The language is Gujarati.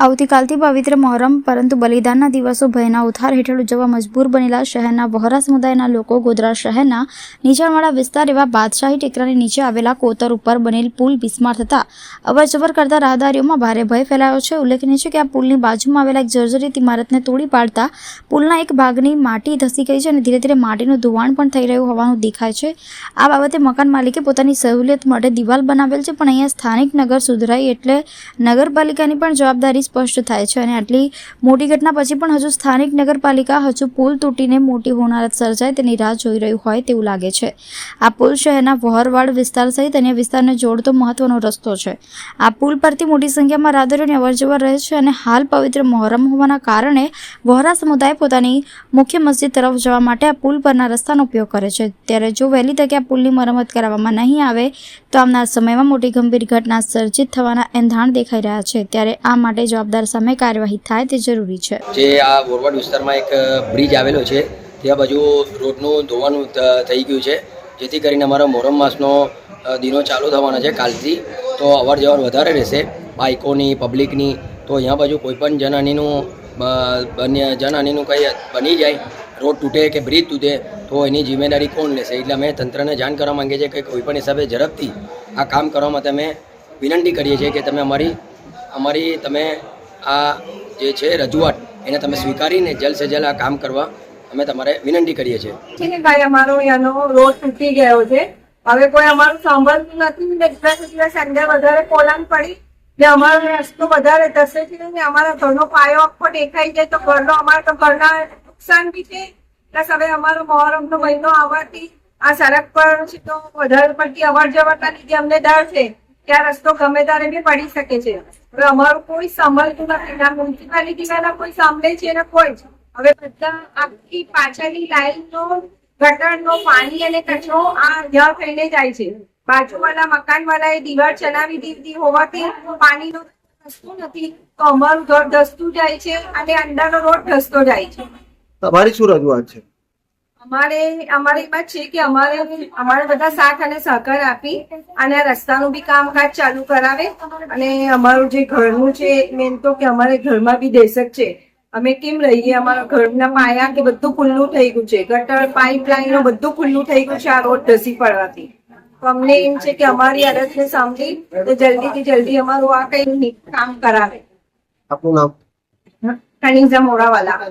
આવતીકાલથી પવિત્ર મહોરમ, પરંતુ બલિદાનના દિવસો ભયના ઉથાર હેઠળ ઉજવવા મજબૂર બનેલા શહેરના વહોરા સમુદાયના લોકો ગોધરા શહેરના નીચાણવાળા વિસ્તાર એવા બાદશાહી ટેકરાની નીચે આવેલા કોતર ઉપર બનેલ પુલ બિસ્માર થતા અવરજવર કરતા રાહદારીઓમાં ભારે ભય ફેલાયો છે. ઉલ્લેખનીય છે કે આ પુલની બાજુમાં આવેલા એક જર્જરિત ઇમારતને તોડી પાડતા પુલના એક ભાગની માટી ધસી ગઈ છે અને ધીરે ધીરે માટીનું ધોવાણ પણ થઈ રહ્યું હોવાનું દેખાય છે. આ બાબતે મકાન માલિકે પોતાની સહુલિયત માટે દિવાલ બનાવેલ છે, પણ અહીંયા સ્થાનિક નગર સુધરાય એટલે નગરપાલિકાની પણ જવાબદારી સ્પષ્ટ થાય છે અને આટલી મોટી ઘટના પછી પણ હજુ સ્થાનિક નગરપાલિકા હજુ પુલ તૂટીને મોટી હોનારત સર્જાય તેની રાહ જોઈ રહ્યું હોય તેવું લાગે છે. આ પુલ શહેરના વહરવાડ વિસ્તાર સહિત અન્ય વિસ્તારને જોડતો મહત્વનો રસ્તો છે. આ પુલ પરથી મોટી સંખ્યામાં રાહદારીઓની અવરજવર રહે છે અને હાલ પવિત્ર મહોરમ હોવાના કારણે વહોરા સમુદાય પોતાની મુખ્ય મસ્જિદ તરફ જવા માટે આ પુલ પરના રસ્તાનો ઉપયોગ કરે છે. ત્યારે જો વહેલી તકે આ પુલની મરમત કરાવવામાં નહીં આવે, તો આવનાર સમયમાં મોટી ગંભીર ઘટના સર્જિત થવાના એંધાણ દેખાઈ રહ્યા છે. ત્યારે આ માટે જવાબદાર સામે કાર્યવાહી થાય તે જરૂરી છે. જે આ બોરવાડ વિસ્તારમાં એક બ્રિજ આવેલો છે ત્યાં બાજુ રોડનું ધોવાનું થઈ ગયું છે. જેથી કરીને અમારા મોહરમ માસનો દિનો ચાલુ થવાના છે કાલથી. તો અવર જવર વધારે રહેશે. બાઇકોની, પબ્લિકની, તો અહીંયા બાજુ કોઈપણ જનહાનિનું બન્ય, જનહાનિનું કંઈ બની જાય, રોડ તૂટે કે બ્રિજ તૂટે, તો એની જિમ્મેદારી કોણ લેશે? એટલે અમે તંત્રને જાણ કરવા માંગીએ છીએ કે કોઈ પણ હિસાબે ઝડપથી આ કામ કરવા માટે અમે વિનંતી કરીએ છીએ કે તમે અમારી અમારી તમે આ જે છે રજૂઆત, એને તમે સ્વીકારીને જલ્દ સે જલ્દ આ કામ કરવા અમે તમારે વિનંતી કરીએ છીએ. ભાઈ, અમારો એનો રોડ તૂટી ગયો છે. હવે કોઈ અમારું સાંભળતું નથી. ને દિવસે વધારે પોલાણ પડી ને અમારો રસ્તો વધારે ધસે છે ને અમારા ઘરનો પાયો આખો દેખાઈ જાય તો ઘરનો, અમારા તો ઘરના નુકસાન બી છે. પ્લસ હવે અમારો મોહરમનો મહિનો આવવાથી આ સડક પર તો વધારે પડતી અવર જવરના લીધે અમને ડર છે કે આ રસ્તો ગમે ત્યારે બી પડી શકે છે. અમારું કોઈ સાંભળતું નથી. ના મ્યુનિસિપાલિટી વાળા કોઈ સાંભળે છે ને કોઈ જ. હવે બધા આખી પાછળની લાઈનનો, ગટરનો પાણી અને કચરો આ જ્યાં થઈને જાય છે. બાજુવાળા મકાનવાળાએ દીવાલ ચલાવી દીધી હોવાથી પાણીનો રસ્તો નથી. તો અમારું ઘર ધસતું જાય છે અને અંદરનો રોડ ધસતો જાય છે. તમારી શું રજૂઆત છે? અમારે અમારી વાત છે કે અમારે અમારે બધા સાથ અને સહકાર આપી અને રસ્તાનું બી કામકાજ ચાલુ કરાવે. અને અમારું જે ઘરનું છે મેન તો કે અમારે ઘરમાં બી દેશક છે. અમે કેમ રહીએ? અમારા ઘરના પાયા કે બધું ખુલ્લું થઈ ગયું છે. ગટર પાઇપલાઇનો બધું ખુલ્લું થઈ ગયું છે આ રોડ ધસી પડવાથી. તો અમને એમ છે કે અમારી અરજને સાંભળી તો જલ્દીથી જલ્દી અમારું આ કઈ કામ કરાવે. આપનું નામ? કનિઝા મોરાવાલા.